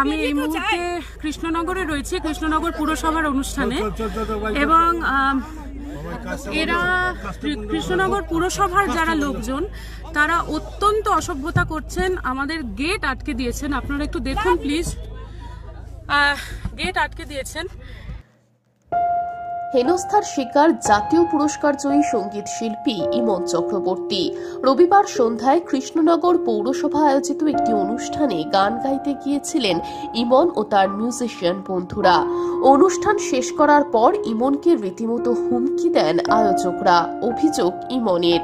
আমি এই মুহূর্তে কৃষ্ণনগরে রয়েছি, কৃষ্ণনগর পুরসভার অনুষ্ঠানে। এবং এরা কৃষ্ণনগর পুরসভার যারা লোকজন, তারা অত্যন্ত অসভ্যতা করছেন, আমাদের গেট আটকে দিয়েছেন। আপনারা একটু দেখুন, প্লিজ। গেট আটকে দিয়েছেন। হেনস্থার শিকার জাতীয় পুরস্কার জয়ী সংগীত শিল্পী ইমন চক্রবর্তী। রবিবার সন্ধ্যায় কৃষ্ণনগর পৌরসভা আয়োজিত একটি অনুষ্ঠানে গান গাইতে গিয়েছিলেন ইমন ও তার মিউজিশিয়ান বন্ধুরা। অনুষ্ঠান শেষ করার পর ইমনকে রীতিমতো হুমকি দেন আয়োজকরা। অভিযোগ ইমনের।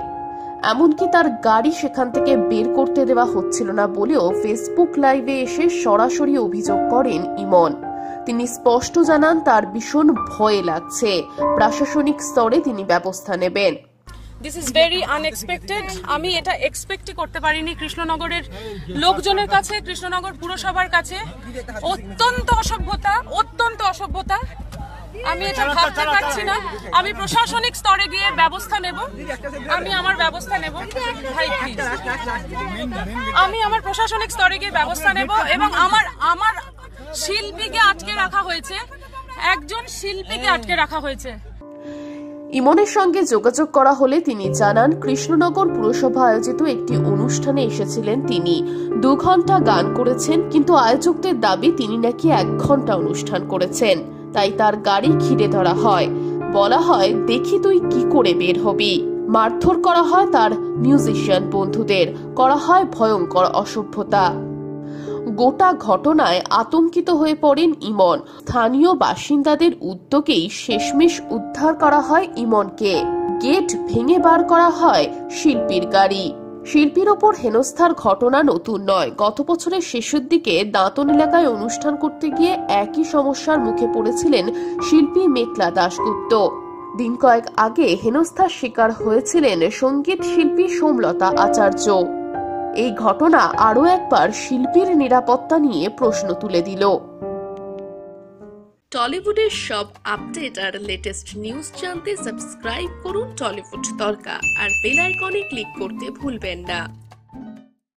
এমনকি তার গাড়ি সেখান থেকে বের করতে দেওয়া হচ্ছিল না বলেও ফেসবুক লাইভে এসে সরাসরি অভিযোগ করেন ইমন। তিনি স্পষ্ট জানান তার ভীষণ ভয় লাগছে। প্রশাসনিক স্তরে তিনি ব্যবস্থা নেবেন। দিস ইজ ভেরি আনএক্সপেক্টেড আমি এটা এক্সপেক্টই করতে পারিনি কৃষ্ণনগরের লোকজনের কাছে, কৃষ্ণনগর পুরসভার কাছে। অত্যন্ত অসভ্যতা অত্যন্ত অসভ্যতা। আমি এটা ভাবতে পারছি না। আমি প্রশাসনিক স্তরে গিয়ে ব্যবস্থা নেব। আমি আমার ব্যবস্থা নেব। আমি আমার প্রশাসনিক স্তরে গিয়ে ব্যবস্থা নেব এবং আমার আমার শিল্পীকে আটকে রাখা হয়েছে। একজন শিল্পীকে আটকে রাখা হয়েছে। ইমনের সঙ্গে যোগাযোগ করা হলে তিনি জানান কৃষ্ণনগর পুরসভা আয়োজিত একটি অনুষ্ঠানে এসেছিলেন তিনি। দু ঘণ্টা গান করেছেন কিন্তু আয়োজকদের দাবি তিনি নাকি এক ঘণ্টা অনুষ্ঠান করেছেন। তাই তার গাড়ি ঘিরে ধরা হয়। বলা হয় দেখি তুই কি করে বের হবি। মারধর করা হয় তার মিউজিশিয়ান বন্ধুদের। করা হয় ভয়ঙ্কর অসভ্যতা। গোটা ঘটনায় আতঙ্কিত হয়ে পড়েন ইমন। স্থানীয় বাসিন্দাদের উদ্যোগেই শেষমেশ উদ্ধার করা হয় ইমনকে। গেট ভেঙে বার করা হয় শিল্পীর গাড়ি। শিল্পীর ওপর হেনস্থার ঘটনা নতুন নয়। গত বছরের শেষের দিকে দাঁতন এলাকায় অনুষ্ঠান করতে গিয়ে একই সমস্যার মুখে পড়েছিলেন শিল্পী মেঘলা দাশগুপ্ত। দিন কয়েক আগে হেনস্থার শিকার হয়েছিলেন সংগীত শিল্পী সোমলতা আচার্য। এই ঘটনা আরও একবার শিল্পীর নিরাপত্তা নিয়ে প্রশ্ন তুলে দিল। টলিউডের সব আপডেট আর লেটেস্ট নিউজ জানতে সাবস্ক্রাইব করুন টলিউড তরকা আর বেল আইকনে ক্লিক করতে ভুলবেন না।